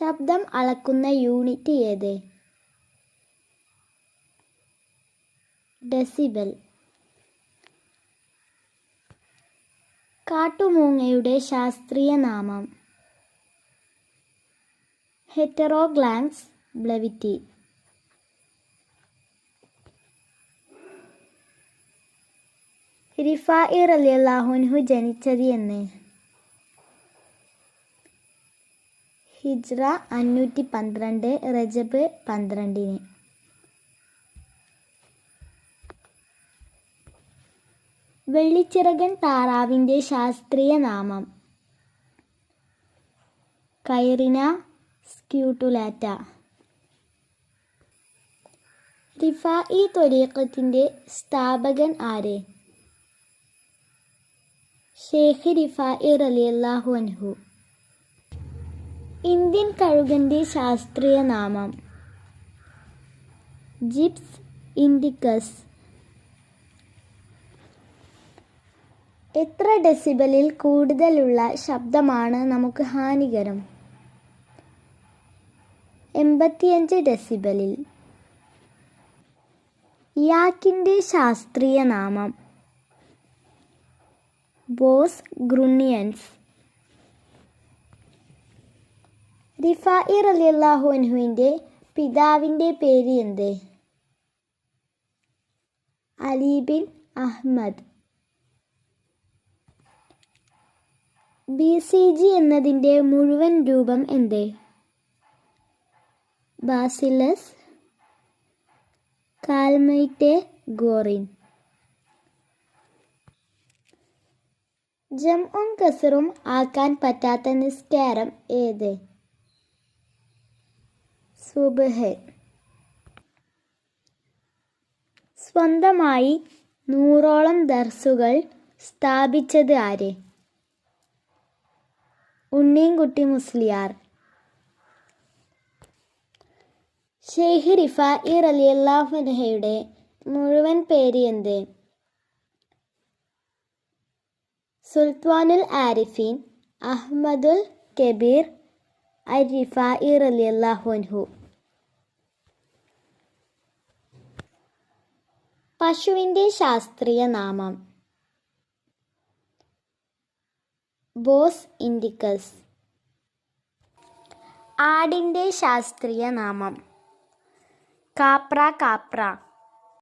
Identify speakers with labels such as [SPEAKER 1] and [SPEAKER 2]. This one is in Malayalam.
[SPEAKER 1] ശബ്ദം അളക്കുന്ന യൂണിറ്റ് ഏത്? ഡെസിബൽ. കാട്ടുമൂങ്ങയുടെ ശാസ്ത്രീയ നാമം. ഹെറ്ററോഗ്ലാൻസ് ബ്ലവിറ്റി. റിഫായി റലിയല്ലാഹുൻഹു ജനിച്ചത് എന്ന്. ഹിജ്റ അഞ്ഞൂറ്റി പന്ത്രണ്ട് റജബ് പന്ത്രണ്ടിന്. വെള്ളിച്ചിറകൻ താറാവിന്റെ ശാസ്ത്രീയ നാമം. കൈറിന സ്ക്യൂട്ടുലാറ്റ. റിഫ ഈ തൊലീക്കത്തിന്റെ സ്ഥാപകൻ ആര്? ഷേഖ് റിഫായി റലിയല്ലാഹു അൻഹു. ഇന്ത്യൻ കഴുകന്റെ ശാസ്ത്രീയ നാമം. Gyps indicus. എത്ര ഡെസിബലിൽ കൂടുതലുള്ള ശബ്ദമാണ് നമുക്ക് ഹാനികരം? എൺപത്തിയഞ്ച് ഡെസിബലിൽ. യാക്കിന്റെ ശാസ്ത്രീയ നാമം. ബോസ് ഗ്രൂണിയൻസ്. റിഫായി റലിയല്ലാഹു അൻഹുവിന്റെ പിതാവിന്റെ പേര് എന്ത്? Ali bin Ahmad. B C G എന്നതിന്റെ മുഴുവൻ രൂപം എന്ത്? Bacillus Calmette Guerin. ജം ഉം കസറും ആക്കാൻ പറ്റാത്ത നിസ്കാരം ഏത്? സുബഹ്. സ്വന്തമായി നൂറോളം ദർസുകൾ സ്ഥാപിച്ചത് ആര്? ഉണ്ണീൻകുട്ടി മുസ്ലിയാർ. ഷെയ്ഖ് റിഫായി റലിയല്ലാഹുനഹയുടെ മുഴുവൻ പേര് എന്ത്? സുൽത്താനുൽ ആരിഫീൻ അഹ്മദുൽ കബീർ അൽ റിഫായി റലിയല്ലാഹു അൻഹു പശുവിന്റെ ശാസ്ത്രീയ നാമം. ബോസ് ഇൻഡിക്കസ് ആടിന്റെ ശാസ്ത്രീയ നാമം. Capra capra.